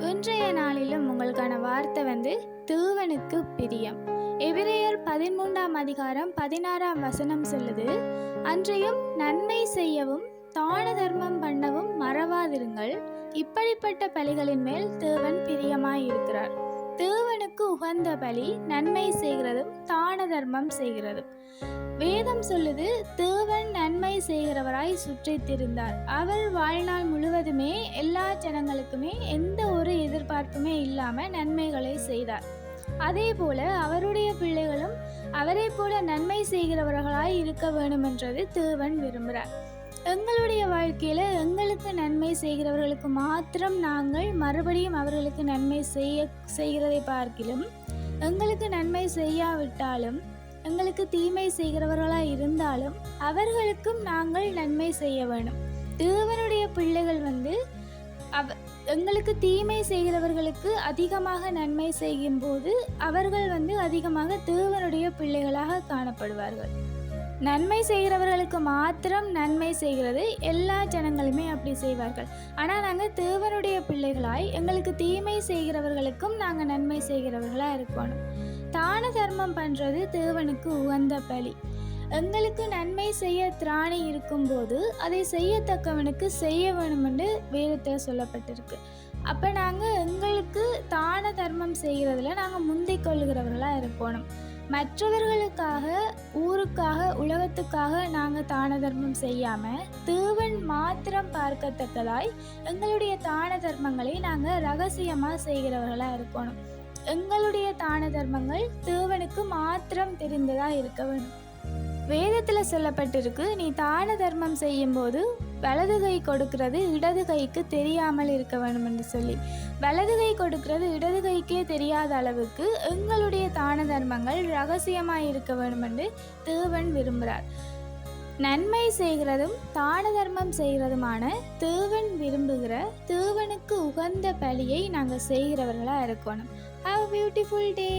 இன்றைய நாளிலும் உங்களுக்கான வார்த்தை வந்து தேவனுக்கு பிரியம். எபிரேயர் பதிமூன்றாம் அதிகாரம் பதினாறாம் வசனம் சொல்லுது அன்றையும் நன்மை செய்யவும் தான தர்மம் பண்ணவும் மறவாதிருங்கள். இப்படிப்பட்ட பலிகளின் மேல் தேவன் பிரியமாய் இருக்கிறார் தேவனுக்கு உகந்த பலி நன்மை செய்கிறதும் தான தர்மம் செய்கிறதும். வேதம் சொல்லுது தேவன் நன்மை செய்கிறவராய் சுற்றித்திருந்தார். அவர் வாழ்நாள் முழுவதுமே எல்லா ஜனங்களுக்குமே எந்த ஒரு எதிர்பார்ப்புமே இல்லாமல் நன்மைகளை செய்தார். அதே போல அவருடைய பிள்ளைகளும் அவரை போல நன்மை செய்கிறவர்களாய் இருக்க வேண்டுமென்றது தேவன் விரும்புகிறார். எங்களுடைய வாழ்க்கையில் எங்களுக்கு நன்மை செய்கிறவர்களுக்கு மாத்திரம் நாங்கள் மறுபடியும் அவர்களுக்கு நன்மை செய்ய செய்கிறதை பார்க்கிலும் எங்களுக்கு நன்மை செய்யாவிட்டாலும் எங்களுக்கு தீமை செய்கிறவர்களாக இருந்தாலும் அவர்களுக்கும் நாங்கள் நன்மை செய்ய வேணும் தேவனுடைய பிள்ளைகள் வந்து அவ எங்களுக்கு தீமை செய்கிறவர்களுக்கு அதிகமாக நன்மை செய்யும் போது அவர்கள் வந்து அதிகமாக தேவனுடைய பிள்ளைகளாக காணப்படுவார்கள். நன்மை செய்கிறவர்களுக்கு மாத்திரம் நன்மை செய்கிறது. எல்லா ஜனங்களுமே அப்படி செய்வார்கள். ஆனால் நாங்கள் தேவனுடைய பிள்ளைகளாய் எங்களுக்கு தீமை செய்கிறவர்களுக்கும் நாங்கள் நன்மை செய்கிறவர்களாக இருக்கணும் தான தர்மம் பண்ணுறது தேவனுக்கு உகந்த பலி. எங்களுக்கு நன்மை செய்ய திராணி இருக்கும்போது அதை செய்யத்தக்கவனுக்கு செய்ய வேணுமென்று வேதத்தில் சொல்லப்பட்டிருக்கு. அப்போ நாங்கள் எங்களுக்கு தான தர்மம் செய்கிறதுல நாங்கள் முந்திக் கொள்கிறவர்களாக இருக்கணும் மற்றவர்களுக்காக ஊருக்காக உலகத்துக்காக நாங்கள் தான தர்மம் செய்யாமல் தேவன் மாத்திரம் பார்க்கத்தக்கதாய் எங்களுடைய தான தர்மங்களை நாங்கள் ரகசியமாக செய்கிறவர்களாக இருக்கணும். எங்களுடைய தான தர்மங்கள் தேவனுக்கு மாத்திரம் தெரிந்ததாக இருக்க வேண்டும் வேதத்தில் சொல்லப்பட்டிருக்கு நீ தான தர்மம் செய்யும்போது வலது கை கொடுக்கிறது இடது கைக்கு தெரியாமல் இருக்க வேண்டும் என்று சொல்லி. வலது கை கொடுக்கிறது இடது கைக்கே தெரியாத அளவுக்கு எங்களுடைய தான தர்மங்கள் ரகசியமாக இருக்க வேண்டும் என்று தேவன் விரும்புகிறார். நன்மை செய்கிறதும் தான தர்மம் செய்கிறதுமான தேவன் விரும்புகிற தேவனுக்கு உகந்த பலியை நாங்கள் செய்கிறவர்களாக இருக்கணும். Have beautiful day